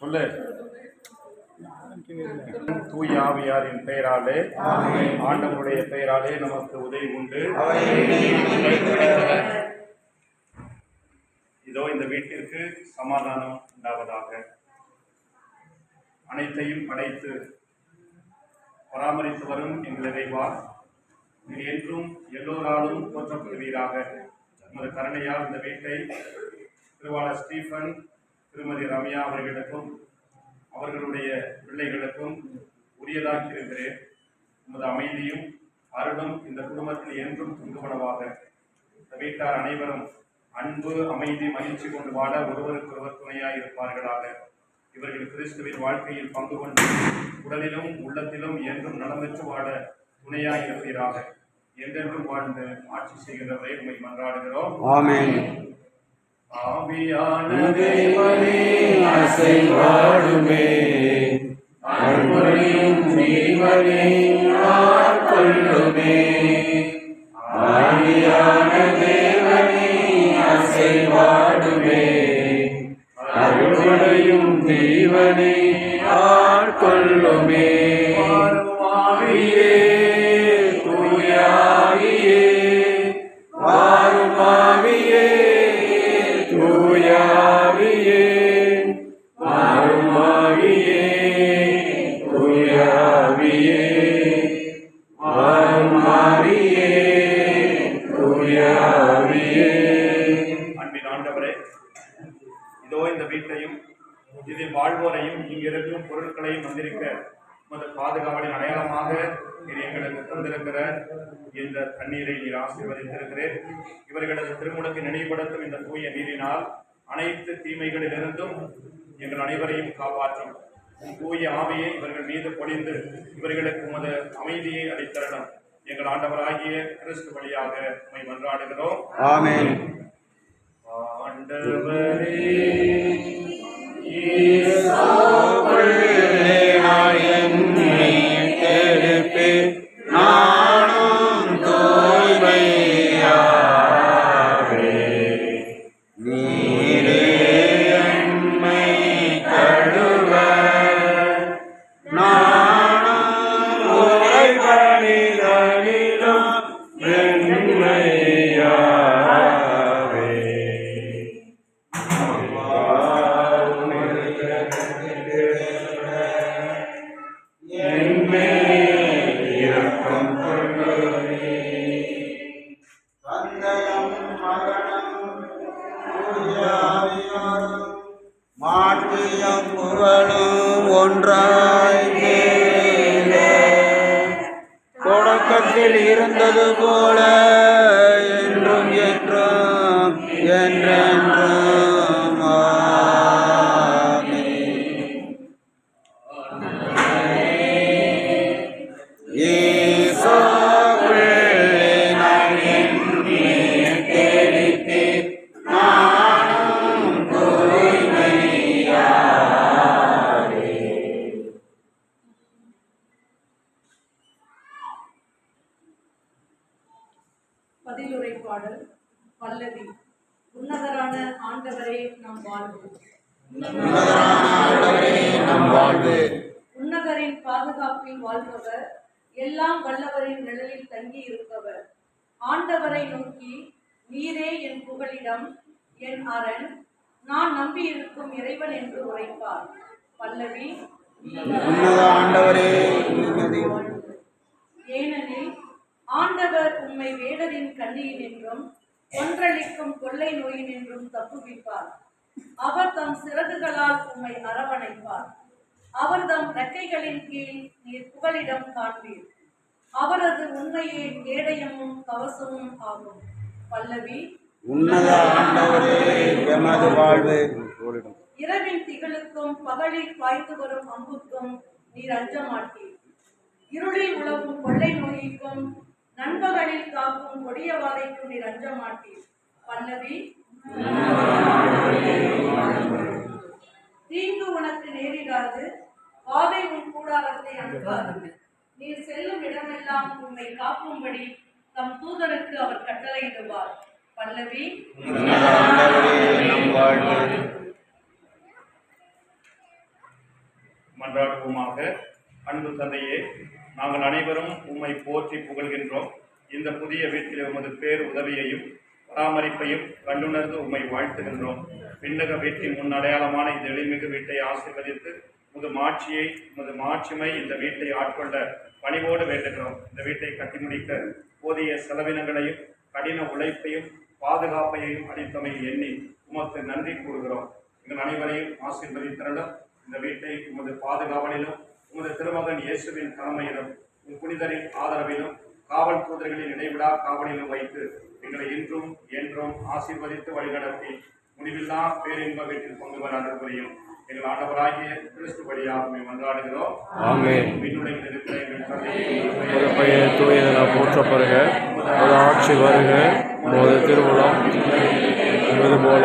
சொல்லு. தூய் ஆவியாரின் பெயராலே ஆண்டவருடைய பெயராலே நமக்கு உதவி உண்டு. இதோ இந்த வீட்டிற்கு சமாதானம் உண்டாவதாக. அனைத்தையும் படைத்து பராமரித்து வரும் எங்கள் இறைவா என்றும் எல்லோராலும் போற்றப்படுவீராக. நமது கருணையால் இந்த வீட்டை திருவாளர் ஸ்டீஃபன் திருமதி ரம்யா அவர்களுக்கும் அவர்களுடைய பிள்ளைகளுக்கும் உரியதாக்கி இருக்கிறேன் உமது அமைதியும் அருளும் இந்த குடும்பத்தில் என்றும் துங்குவனவாக இந்த வீட்டார் அனைவரும் அன்பு அமைதி மகிழ்ச்சி கொண்டு வாழ ஒருவருக்கொருவர் துணையாக இருப்பார்களாக இவர்கள் கிறிஸ்துவின் வாழ்க்கையில் பங்கு கொண்டு உடலிலும் உள்ளத்திலும் என்றும் நலம் வாழ துணையாக இருப்பீராக என்றென்றும் வாழ்ந்து ஆட்சி செய்கின்றவரை உண்மை மன்றாடுகிறோம். ஆவியான தேவனே அசைவாடுமே. அன்பனையும் ஜீவனே ஆட்கொள்ளுமே ஆவியான தேவனே அசைவாடுமே. அருள்களையும் தீவனே ஆட்கொள்ளுமே தண்ணீரை நீர் ஆசீர்வதித்திருக்கிறேன். இவர்களது திருமுடத்தை நினைவுபடுத்தும் இந்த தூய நீரினால் அனைத்து தீமைகளிலிருந்தும் எங்கள் அனைவரையும் காப்பாற்றும். உம் தூய ஆவியை இவர்கள் மீது பொழிந்து இவர்களுக்கு உமது அமைதியை அளித்தரணும். எங்கள் ஆண்டவராகிய கிறிஸ்து வழியாக உம்மை மன்றாடுகிறோம். ஆண்டவரே இரக்கம் உன்னதரான பாதுகாப்பில் வாழ்பவர் எல்லாம் வல்லவரின் நிழலில் தங்கி இருப்பவர். ஆண்டவரை நோக்கி நீரே என் புகலிடம் என் அரண் நான் நம்பியிருக்கும் இறைவன் என்று உரைப்பார். பல்லவி ஆண்டவரே ஏனெனில் ஆண்டவர் உம்மை வேடரின் கண்ணியினின்றும் ஒன்றளிக்கும் கொள்ளை நோயினின்றும் தப்புவிப்பார். அவர் தம் சிறகுகளால் உம்மை அரவணைப்பார். அவர் தம் ரெக்கைகளின் கீழ் நீர் புகலிடம் காண்பீர். அவரது உண்மையே கேடயமும் கவசமும் ஆகும். பல்லவி உன்னத ஆண்டவரே எமது வாழ்வு. இரவின் திகளுக்கும் பகலில் பாய்ந்து வரும் அம்புக்கும் நீர் அஞ்ச மாட்டீர் இருளில் உழவும் கொள்ளை நோய்க்கும் நண்பகலில் காக்கும் கொடிய வாதைக்கும் நீர் அஞ்ச மாட்டீர் பல்லவி உன்னை காக்கும்படி தம் தூதருக்கு அவர் கட்டளையிடுவார். பல்லவி. உன்னத ஆண்டவரே நம் வாழ்வு. மன்றாடுவோமாக. அன்பு தந்தையே நாங்கள் அனைவரும் உம்மை போற்றி புகழ்கின்றோம். இந்த புதிய வீட்டில் உமது பேர் உதவியையும் பராமரிப்பையும் கண்டுணர்ந்து உம்மை வாழ்த்துகின்றோம். விண்ணக வீட்டின் முன் அடையாளமான இந்த எளிமிகு வீட்டை ஆசீர்வதித்து உமது மாட்சியை உமது மாட்சிமை இந்த வீட்டை ஆட்கொள்ள பணிவோடு வேண்டுகிறோம். இந்த வீட்டை கட்டி முடிக்க போதிய செலவினங்களையும் கடின உழைப்பையும் பாதுகாப்பையும் அளித்தமை எண்ணி உமக்கு நன்றி கூறுகிறோம். எங்கள் அனைவரையும் ஆசீர்வதித்திரலும் இந்த வீட்டை உமது பாதுகாவலிலும் உமது திருமகன் இயேசுவின் தலைமையிலும் உன் புனிதரின் ஆதரவிலும் காவல் தூதர்களின் இடைவிடா காவலிலும் வைத்து எங்களை இன்றும் என்றும் ஆசீர்வதித்து வழிநடத்தி முடிவில்லா பேரின்ப வீட்டில் கொண்டு வர அனுப்புகிறோம் எங்கள் ஆண்டவராகிய கிறிஸ்து வழியாக மன்றாடுகிறோம். எங்கள் தூயதென போற்றப்படுக. உமது ஆட்சி வருக. உமது திருவுளம் என்பது போல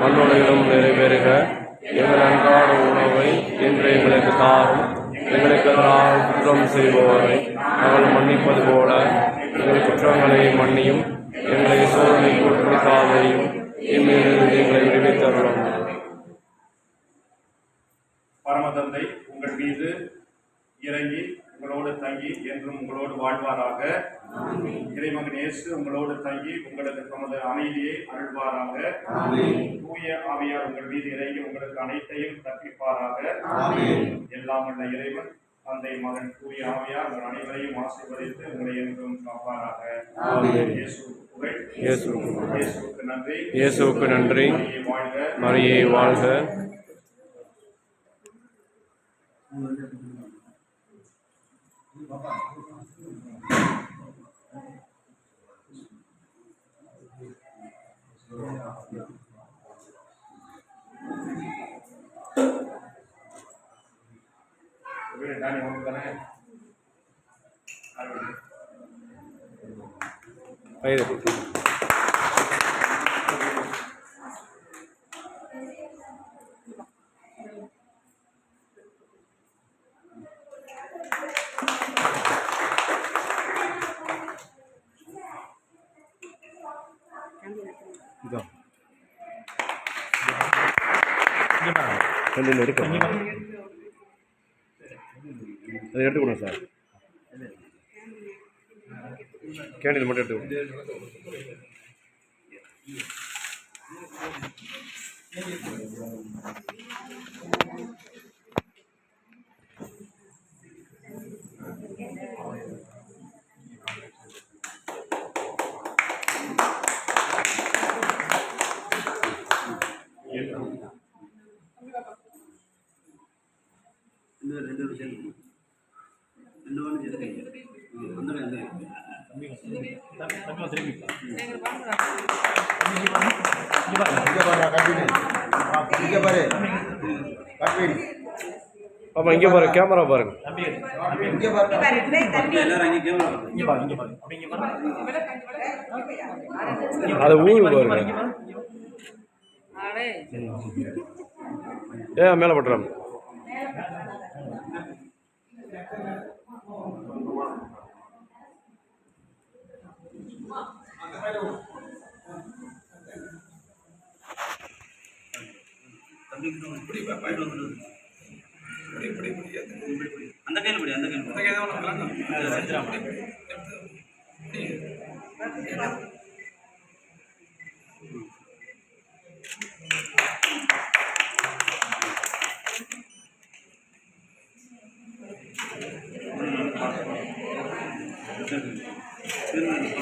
மண்ணுலகிலும் நிறைவேறுக. எங்கள் அன்றாட உணவை இன்று எங்களுக்கு தாரும். எங்களுக்கு எதிராக குற்றம் செய்பவரை நாங்கள் மன்னிப்பது போல எங்கள் குற்றங்களை மன்னியும். எங்களை சோதனைக்கு உட்படுத்தாதையும் இம்மிலிருந்து எங்களை விடுவித்தருளும். பரமதந்தை உங்கள் மீது இறங்கி உங்களோடு தங்கி என்றும் உங்களோடு வாழ்வாராக. இறைமகன் இயேசு உங்களோடு தங்கி உங்களுக்கு தமது அமைதியை அருள்வாராக. தூய ஆவியார் உங்கள் மீது இறங்கி உங்களுக்கு அனைத்தையும் கற்பிப்பாராக. எல்லாம் உள்ள இறைவன் தந்தை மகன் தூய ஆவியார் உங்கள் அனைவரையும் ஆசீர்வதித்து உங்களை என்றும் காப்பாராக. இயேசுவுக்கு புகழ். இயேசு இயேசுவுக்கு நன்றி. இயேசுவுக்கு நன்றி. மரியே வாழ்க. वीडियो डाने ऑन करना है आगे भाई देखो கொஞ்சம் எடுக்க அதை எடுத்து கொடுங்க சார். கேண்டில் மட்டும் எடுத்து கொடுங்க. பாரு இங்கே கேமரா பாருங்க இங்கே பாரு அதை ஊரு பாருங்க ஏன் மேலே பட்டுறாங்க அந்த கையில் படி அந்த கையில்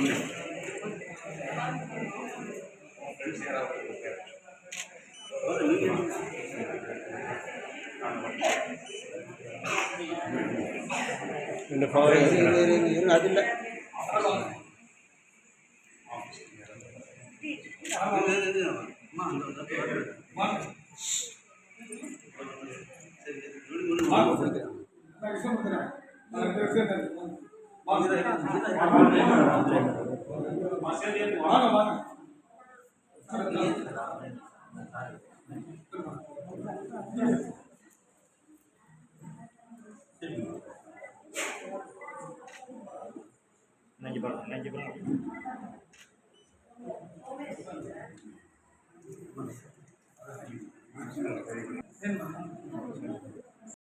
Thank you. அதில்லை கொடுக்குறேன் வாங்க வாங்க